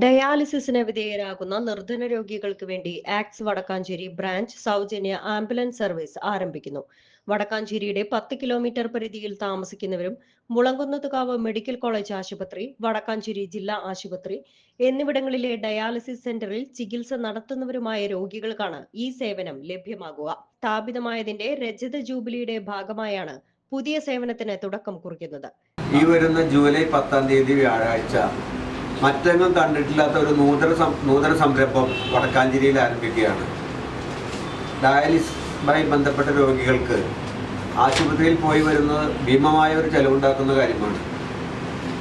ഡയാലിസിസിന് വിധേയരാകുന്ന നിർധന രോഗികൾക്ക് വേണ്ടി ആക്സ് വടക്കാഞ്ചേരി ബ്രാഞ്ച് സൗജന്യ ആംബുലൻസ് സർവീസ് ആരംഭിക്കുന്നു. വടക്കാഞ്ചേരിയുടെ പത്ത് കിലോമീറ്റർ പരിധിയിൽ താമസിക്കുന്നവരും മുളങ്കുന്നത്തുകാവ് മെഡിക്കൽ കോളേജ് ആശുപത്രി വടക്കാഞ്ചേരി ജില്ലാ ആശുപത്രി എന്നിവിടങ്ങളിലെ ഡയാലിസിസ് സെന്ററിൽ ചികിത്സ നടത്തുന്നവരുമായ രോഗികൾക്കാണ് ഈ സേവനം ലഭ്യമാകുക. സ്ഥാപിതമായതിന്റെ രജത ജൂബിലിയുടെ ഭാഗമായാണ് പുതിയ സേവനത്തിന് തുടക്കം കുറിക്കുന്നത്. ഈ വരുന്ന ജൂലൈ പത്താം തീയതി വ്യാഴാഴ്ച മറ്റെങ്ങും കണ്ടിട്ടില്ലാത്ത ഒരു നൂതന നൂതന സംരംഭം വടക്കാഞ്ചേരിയിൽ ആരംഭിക്കുകയാണ്. ഡയാലിസുമായി ബന്ധപ്പെട്ട രോഗികൾക്ക് ആശുപത്രിയിൽ പോയി വരുന്നത് ഭീമമായ ഒരു ചെലവുണ്ടാക്കുന്ന കാര്യമാണ്.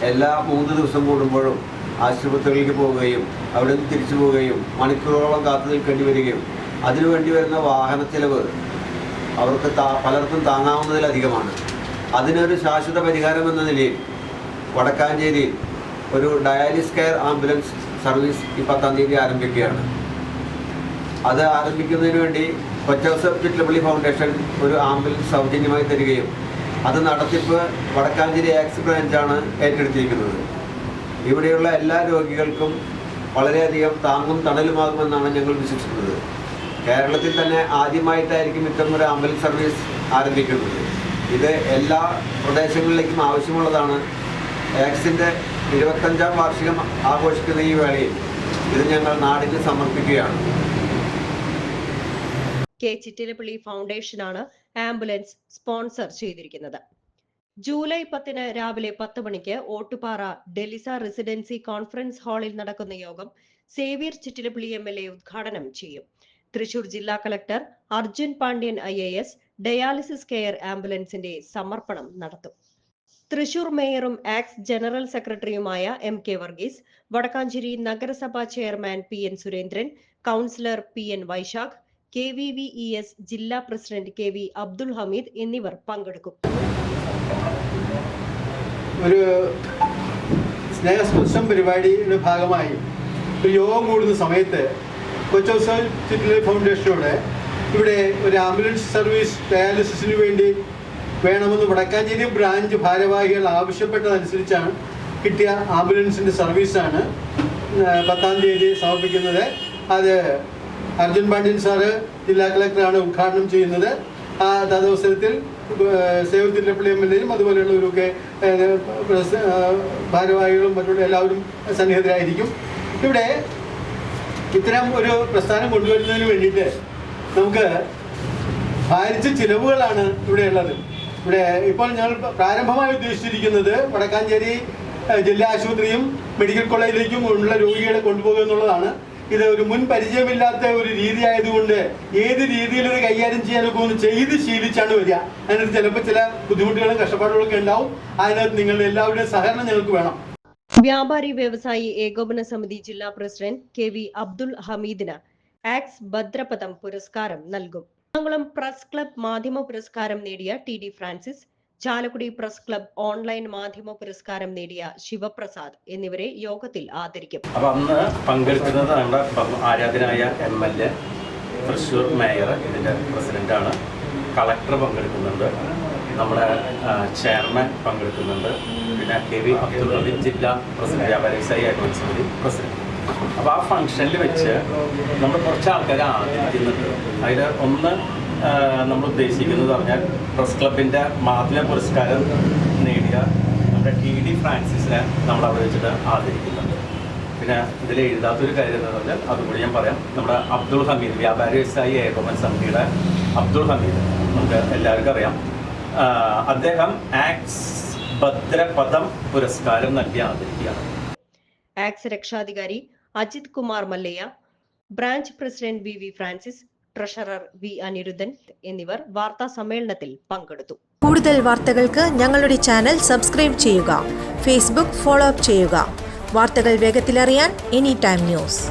എല്ലാ മൂന്ന് ദിവസം കൂടുമ്പോഴും ആശുപത്രികളിലേക്ക് പോവുകയും അവിടെ നിന്ന് തിരിച്ചു പോവുകയും മണിക്കൂറോളം കാത്തു നിൽക്കേണ്ടി വരികയും അതിനുവേണ്ടി വരുന്ന വാഹന ചെലവ് അവർക്ക് പലർക്കും താങ്ങാവുന്നതിലധികമാണ്. അതിനൊരു ശാശ്വത പരിഹാരം എന്ന നിലയിൽ വടക്കാഞ്ചേരിയിൽ ഒരു ഡയാലിസ് കെയർ ആംബുലൻസ് സർവീസ് ഈ പത്താം തീയതി ആരംഭിക്കുകയാണ്. അത് ആരംഭിക്കുന്നതിന് വേണ്ടി കൊച്ചൗസഫ് ചിറ്റലപ്പള്ളി ഫൗണ്ടേഷൻ ഒരു ആംബുലൻസ് സൗജന്യമായി തരികയും അത് നടത്തിപ്പ് വടക്കാഞ്ചേരി ആക്സ് ബ്രാഞ്ചാണ് ഏറ്റെടുത്തിരിക്കുന്നത്. ഇവിടെയുള്ള എല്ലാ രോഗികൾക്കും വളരെയധികം താങ്ങും തണലുമാകുമെന്നാണ് ഞങ്ങൾ വിശ്വസിക്കുന്നത്. കേരളത്തിൽ തന്നെ ആദ്യമായിട്ടായിരിക്കും ഇത്തരം ഒരു ആംബുലൻസ് സർവീസ് ആരംഭിക്കുന്നത്. ഇത് എല്ലാ പ്രദേശങ്ങളിലേക്കും ആവശ്യമുള്ളതാണ് ആക്സിന്റെ ഇരുപത്തഞ്ചാം വാർഷികം ആഘോഷിക്കുന്ന ഈ വേളയിൽ ഇത് ഞങ്ങൾ നാടിന് സമർപ്പിക്കുകയാണ്. കെ ചിറ്റിലപ്പള്ളി ഫൗണ്ടേഷനാണ് ആംബുലൻസ് സ്പോൺസർ ചെയ്തിരിക്കുന്നത്. ജൂലൈ പത്തിന് രാവിലെ പത്ത് മണിക്ക് ഓട്ടുപാറ ഡെലിസ റെസിഡൻസി കോൺഫറൻസ് ഹാളിൽ നടക്കുന്ന യോഗം Xavier Chittilappally M L A ഉദ്ഘാടനം ചെയ്യും. തൃശൂർ ജില്ലാ collector Arjun Pandian I A S dialysis care ആംബുലൻസിന്റെ സമർപ്പണം നടത്തും. തൃശൂർ മേയറും ആക്സ് ജനറൽ സെക്രട്ടറിയുമായ എം കെ വർഗീസ് വടക്കാഞ്ചേരി നഗരസഭാ chairman P N Surendran councillor P N Vaishakh K V V E S ജില്ലാ president K V Abdul Hameed എന്നിവർ പങ്കെടുക്കും. ഒരു സ്നേഹസ്പർശം പരിപാടിയുടെ ഭാഗമായി ഒരു യോഗം കൂടുന്ന സമയത്ത് കൊച്ചൗസൽ ഫൗണ്ടേഷനോട് ഇവിടെ ഒരു ആംബുലൻസ് സർവീസ് ഡയാലിസിസിന് വേണ്ടി വേണമെന്ന് വടക്കാഞ്ചേരി ബ്രാഞ്ച് ഭാരവാഹികൾ ആവശ്യപ്പെട്ടതനുസരിച്ചാണ് കിട്ടിയ ആംബുലൻസിന്റെ സർവീസാണ് പത്താം തീയതി സമർപ്പിക്കുന്നത്. അത് അർജുൻ പാണ്ഡ്യൻ സാറ് ജില്ലാ കളക്ടറാണ് ഉദ്ഘാടനം ചെയ്യുന്നത്. ആ തദവസരത്തിൽ സേവ് തിരുപ്പള്ളി എം എൽ എയും അതുപോലെയുള്ളവരൊക്കെ ഭാരവാഹികളും മറ്റുള്ള എല്ലാവരും സന്നിഹിതരായിരിക്കും. ഇവിടെ ഇത്തരം ഒരു പ്രസ്ഥാനം കൊണ്ടുവരുന്നതിന് വേണ്ടിയിട്ട് നമുക്ക് ഭാരിച്ച ചിലവുകളാണ് ഇവിടെ ഉള്ളത് ഇവിടെ ഇപ്പോൾ ഞങ്ങൾ പ്രാരംഭമായി ഉദ്ദേശിച്ചിരിക്കുന്നത് വടക്കാഞ്ചേരി ജില്ലാ ആശുപത്രിയും മെഡിക്കൽ കോളേജിലേക്കും ഉള്ള രോഗികളെ കൊണ്ടുപോകുക എന്നുള്ളതാണ്. ഇത് ഒരു മുൻ പരിചയമില്ലാത്ത ഒരു രീതി ആയതുകൊണ്ട് ഏത് രീതിയിൽ ഇത് കൈകാര്യം ചെയ്യാനൊക്കെ ഒന്ന് ചെയ്ത് ശീലിച്ചാണ് വരിക. അതിനകത്ത് ചിലപ്പോൾ ചില ബുദ്ധിമുട്ടുകളും കഷ്ടപ്പാടുകളൊക്കെ ഉണ്ടാവും. അതിനകത്ത് നിങ്ങളുടെ എല്ലാവരുടെയും സഹകരണം ഞങ്ങൾക്ക് വേണം. വ്യാപാരി വ്യവസായി ഏകോപന സമിതി ജില്ലാ പ്രസിഡന്റ് കെ വി അബ്ദുൽ ഹമീദിന് ആക്സ് ഭദ്രപദം പുരസ്കാരം നൽകും. എറണാകുളം പ്രസ് ക്ലബ് മാധ്യമ പുരസ്കാരം നേടിയ T D Francis Chalakudy press club online മാധ്യമ പുരസ്കാരം നേടിയ ശിവപ്രസാദ് എന്നിവരെ യോഗത്തിൽ ആദരിക്കും. അപ്പൊ അന്ന് പങ്കെടുക്കുന്നത് ആരാധനായ M L A Thrissur mayor ഇതിന്റെ പ്രസിഡന്റാണ്. കളക്ടർ പങ്കെടുക്കുന്നുണ്ട്. നമ്മുടെ ചെയർമാൻ പങ്കെടുക്കുന്നുണ്ട്. പിന്നെ കെ വി അബ്ദുൾ ജില്ലാ പ്രസിഡന്റ് വ്യാപാര വ്യവസായി ഏകോപന പ്രസിഡന്റ്. അപ്പോൾ ആ ഫംഗ്ഷനിൽ വെച്ച് നമ്മൾ കുറച്ച് ആൾക്കാരെ ആദരിക്കുന്നുണ്ട്. അതിൽ ഒന്ന് നമ്മൾ ഉദ്ദേശിക്കുന്നത് പറഞ്ഞാൽ പ്രസ് ക്ലബിന്റെ മാധ്യമ പുരസ്കാരം നേടിയ നമ്മുടെ ടി ഡി ഫ്രാൻസിസിനെ നമ്മൾ അവിടെ വെച്ചിട്ട് ആദരിക്കുന്നുണ്ട്. പിന്നെ ഇതിൽ എഴുതാത്തൊരു കാര്യം എന്ന് പറഞ്ഞാൽ അതുകൂടി ഞാൻ പറയാം. നമ്മുടെ അബ്ദുൾ ഹമീദ് വ്യാപാരി വ്യവസായി ഏകോപന സമിതിയുടെ അബ്ദുൾ ഹമീദ് നമുക്ക് എല്ലാവർക്കും അറിയാം. അദ്ദേഹം ആക്സ് ഭദ്രപദം പുരസ്കാരം നൽകി ആദരിക്കുകയാണ്. ആക്സ് രക്ഷാധികാരി Ajith Kumar Mallayya branch president V V Francis treasurer V Anirudhan എന്നിവർ വാർത്താ സമ്മേളനത്തിൽ പങ്കെടുത്തു. കൂടുതൽ വാർത്തകൾക്ക് ഞങ്ങളുടെ ചാനൽ സബ്സ്ക്രൈബ് ചെയ്യുക ഫേസ്ബുക്ക് ഫോളോ അപ്പ് ചെയ്യുക. വാർത്തകൾ വേഗത്തിലറിയാൻ എനി ടൈം ന്യൂസ്.